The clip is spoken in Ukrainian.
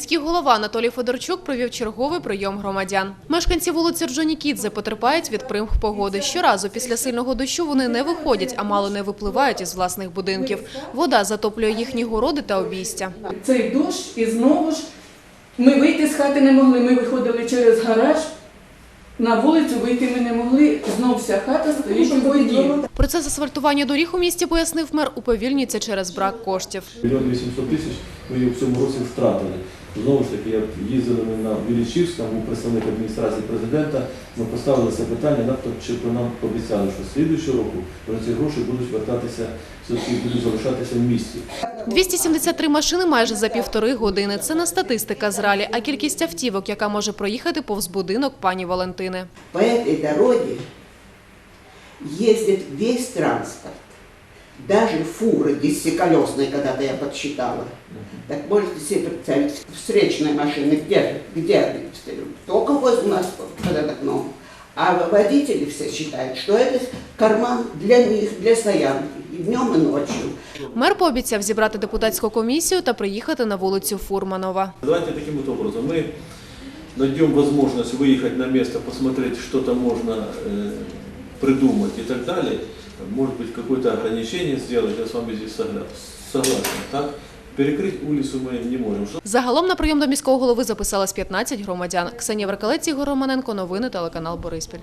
Міський голова Анатолій Федорчук провів черговий прийом громадян. Мешканці вулиці Орджонікідзе потерпають від примх погоди. Щоразу після сильного дощу вони не виходять, а мало не випливають із власних будинків. Вода затоплює їхні городи та обійстя. Цей дощ і знову ж ми вийти з хати не могли. Ми виходили через гараж. На вулицю вийти ми не могли. Знов вся хата стоїть у воді. Процес асфальтування доріг у місті, пояснив мер, уповільнюється через брак коштів. Мільйон 800 тисяч ми її в цьому році втратили. Знову ж таки, як їздили ми на Білічівськ, там був представник адміністрації президента, ми поставили це питання, надто чи про нам пообіцяли, що слідуючого року ці гроші будуть вертатися, будуть залишатися в місті. 273 машини майже за півтори години. Це не статистика з ралі, а кількість автівок, яка може проїхати повз будинок пані Валентини. По этой дороге ездит весь транспорт. Даже фуры десятиколесные, когда-то я подсчитала. Так можете себе представить, встречные машины, где, где они стоят? Только возле нас под это окном. А водители все считают, что это карман для них, для стоянки, и днем, и ночью. Мер пообіцяв зібрати депутатську комісію та приїхати на вулицю Фурманова. Давайте таким вот образом. Мы найдем возможность выехать на место, посмотреть, что там можно э, придумать и так далее. Может быть, какое-то ограничение сделать, я с вами здесь согла- согласен. Так? Перекрыть улицу мы не можем. Что Загалом на прийом до міського голови записалось 15 громадян. Ксенія Веркалець, Ігор Романенко, новини телеканал Бориспіль.